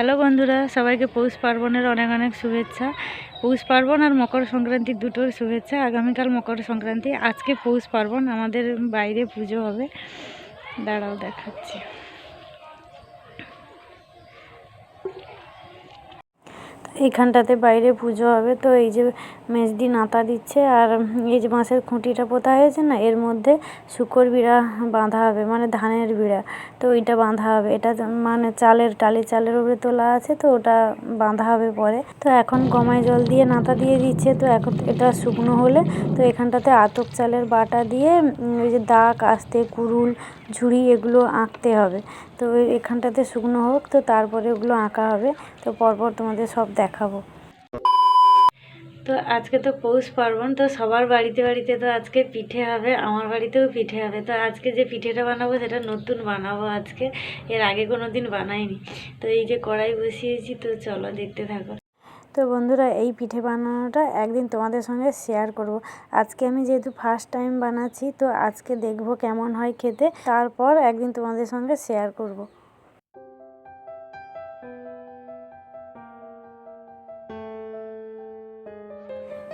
Hello বন্ধুরা, সবাইকে পৌষ পার্বণের অনেক অনেক শুভেচ্ছা। পৌষ পার্বণ আর মকর সংক্রান্তি দুটোর শুভেচ্ছা। আগামীকাল মকর সংক্রান্তি, আজকে পৌষ পার্বণ, আমাদের বাইরে পুজো হবে। দাঁড়াও দেখাচ্ছি। এইখানটাতে বাইরে পুজো হবে। তো এই যে মেজদি নাতা দিচ্ছে আর এই যে বাঁশের খুঁটিটা পোতা হয়েছে না, এর মধ্যে শুকর বিড়া বাঁধা হবে মানে ধানের বিড়া। তো ওইটা বাঁধা হবে। এটা মানে চালের, টালি চালের উপরে তোলা আছে, তো ওটা বাঁধা হবে পরে। তো এখন গমায় জল দিয়ে নাতা দিয়ে দিচ্ছে, তো এখন এটা শুকনো হলে তো এখানটাতে আতপ চালের বাটা দিয়ে ওই যে দাগ, আস্তে, কুরুল, ঝুড়ি এগুলো আঁকতে হবে। তো এখানটাতে শুকনো হোক, তো তারপরে ওগুলো আঁকা হবে, তো পরপর তোমাদের সব দেখাবো। তো আজকে তো পৌষ পার্বণ, তো সবার বাড়িতে বাড়িতে তো আজকে পিঠে হবে, আমার বাড়িতেও পিঠে হবে। তো আজকে যে পিঠেটা বানাবো, সেটা নতুন বানাবো আজকে, এর আগে কোনো দিন বানাইনি। তো এই যে কড়াই বসিয়েছি, তো চলো দেখতে থাকো। তো বন্ধুরা, এই পিঠে বানানোটা একদিন তোমাদের সঙ্গে শেয়ার করব। আজকে আমি যেহেতু ফার্স্ট টাইম বানাচ্ছি, তো আজকে দেখব কেমন হয় খেতে। তারপর একদিন তোমাদের সঙ্গে শেয়ার করব।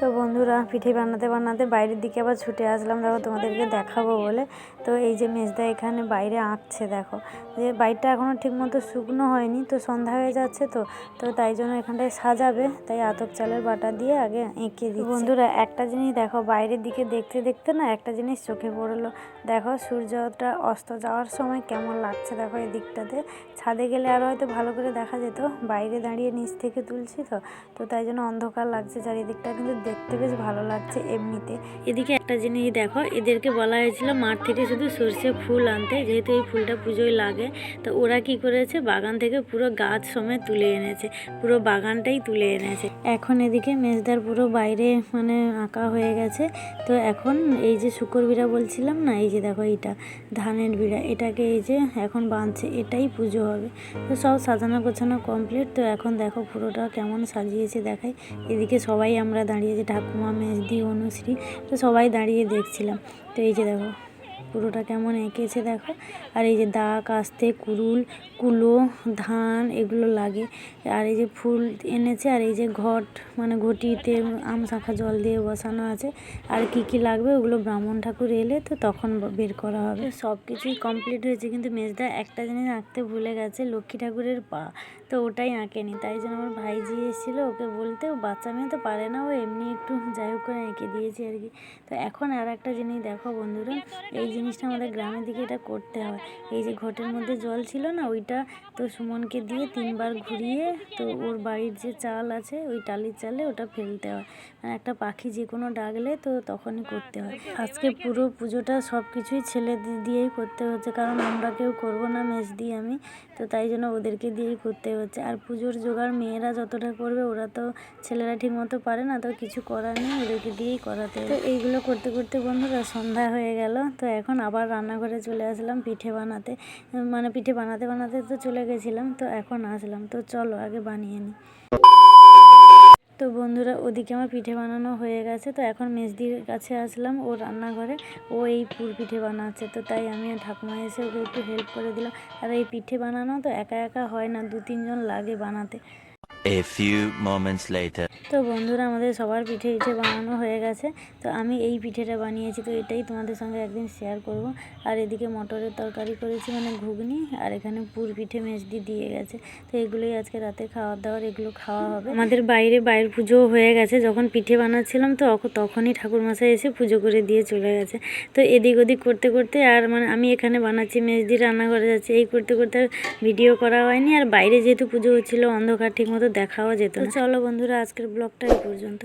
তো বন্ধুরা পিঠে বানাতে বানাতে বাইরের দিকে আবার ছুটে আসলাম। দেখো তোমাদেরকে দেখাবো বলে। তো এই যে মেজদা এখানে বাইরে আঁকছে দেখো। যে বাইরটা এখনও ঠিকমতো শুকনো হয়নি তো সন্ধ্যা হয়ে যাচ্ছে তো। তো তাই জন্য এখানটায় সাজাবে তাই আতপ চালের বাটা দিয়ে আগে এঁকে দিই বন্ধুরা একটা জিনিস দেখো বাইরের দিকে দেখতে দেখতে না একটা জিনিস চোখে পড়ল। দেখো সূর্যটা অস্ত যাওয়ার সময় কেমন লাগছে দেখো এই দিকটাতে। ছাদে গেলে আরও হয়তো ভালো করে দেখা যেত। বাইরে দাঁড়িয়ে নিচ থেকে তুলছি তো। তো তাই জন্য অন্ধকার লাগছে চারিদিকটা কিন্তু দেখতে বেশ ভালো লাগছে এমনিতে। এদিকে একটা জিনিস দেখো, এদেরকে বলা হয়েছিল মাঠ থেকে শুধু সর্ষে ফুল আনতে, যেহেতু এই ফুলটা পুজোয় লাগে। তো ওরা কি করেছে, বাগান থেকে পুরো গাছ সমেত তুলে এনেছে, পুরো বাগানটাই তুলে এনেছে। এখন এদিকে মেজদার পুরো বাইরে মানে আঁকা হয়ে গেছে। তো এখন এই যে শুকর বিড়া বলছিলাম না, এই যে দেখো এইটা, ধানের বিড়া, এটাকে এই যে এখন বাঁধছে, এটাই পুজো হবে। তো সব সাজানো গোছানো কমপ্লিট তো এখন দেখো পুরোটা কেমন সাজিয়েছে দেখাই। এদিকে সবাই আমরা দাঁড়িয়েছি ঠাকুমা মেজদি অনুশ্রী তো সবাই দাঁড়িয়ে দেখছিলাম। তো এই যে দেখো। পুরোটা কেমন এঁকেছে দেখো। আর এই যে দাগ, আস্তে, কুরুল, কুলো, ধান, এগুলো লাগে। আর এই যে ফুল এনেছে, আর এই যে ঘট মানে ঘটিতে আম শাখা জল দিয়ে বসানো আছে। আর কি কি লাগবে ওগুলো ব্রাহ্মণ ঠাকুর এলে তো তখন বের করা হবে। সব কিছুই কমপ্লিট হয়েছে, কিন্তু মেজদা একটা জিনিস আঁকতে ভুলে গেছে, লক্ষ্মী ঠাকুরের পা। তো ওটাই আঁকেনি, তাই জন্য আমার ভাইজি এসেছিল, ওকে বলতে ও বাচ্চা মেয়ে তো পারে না, ও এমনি একটু যাই হোক করে এঁকে দিয়েছি আর কি। তো এখন আর একটা জিনিস দেখো বন্ধুরা, এই জিনিসটা আমাদের গ্রামের দিকে এটা করতে হয়। এই যে ঘটের মধ্যে জল ছিল না, ওইটা তো সুমনকে দিয়ে তিনবার ঘুরিয়ে তো ওর বাড়ির যে চাল আছে, ওই টালির চালে ওটা ফেলতে হয়। মানে একটা পাখি যে কোনো ডাকলে তো তখনই করতে হয়। আজকে পুরো পুজোটা সব কিছুই ছেলে দিয়েই করতে হচ্ছে, কারণ আমরা কেউ করব না মেজ দিয়ে আমি, তো তাই জন্য ওদেরকে দিয়েই করতে হচ্ছে। আর পুজোর জোগাড় মেয়েরা যতটা করবে, ওরা তো ছেলেরা ঠিক মতো পারে না, তো কিছু করার নেই, ওদেরকে দিয়েই করাতে তো এইগুলো করতে করতে বন্ধুরা সন্ধ্যা হয়ে গেল, তো এখন আবার রান্নাঘরে চলে আসলাম পিঠে বানাতে। মানে পিঠে বানাতে বানাতে তো চলে গেছিলাম, তো এখন আসলাম। তো চলো আগে বানিয়ে নিই তো বন্ধুরা, ওদিকে আমার পিঠে বানানো হয়ে গেছে। তো এখন মেজদির কাছে আসলাম, ও রান্নাঘরে, ও এই পুর পিঠে বানাচ্ছে। তো তাই আমি ঠাকুমা এসে ওকে একটু হেল্প করে দিলাম। আর এই পিঠে বানানো তো একা একা হয় না দু তিনজন লাগে বানাতে। A few moments later. তো বন্ধুরা, আমাদের সবার পিঠে পিঠে বানানো হয়ে গেছে। তো আমি এই পিঠেটা বানিয়েছি, তো এটাই তোমাদের সঙ্গে একদিন শেয়ার করব। আর এদিকে মটরের তরকারি করেছি মানে ঘুগনি, আর এখানে পুর পিঠে মেজদি দিয়ে গেছে। তো এগুলোই আজকে রাতে খাওয়ার দাওয়ার, এগুলো খাওয়া হবে। আমাদের বাইরে বাইরের পুজো হয়ে গেছে, যখন পিঠে বানাচ্ছিলাম, তো তখনই ঠাকুরমশাই এসে পুজো করে দিয়ে চলে গেছে। তো এদিক ওদিক করতে করতে আর মানে আমি এখানে বানাচ্ছি, মেজদি রান্নাঘরে যাচ্ছে। এই করতে করতে ভিডিও করা হয়নি, আর বাইরে যেহেতু পুজো হচ্ছিল, অন্ধকার ঠিক মতো দেখাও যেত। চলো বন্ধুরা আজকের ব্লগটা এই পর্যন্ত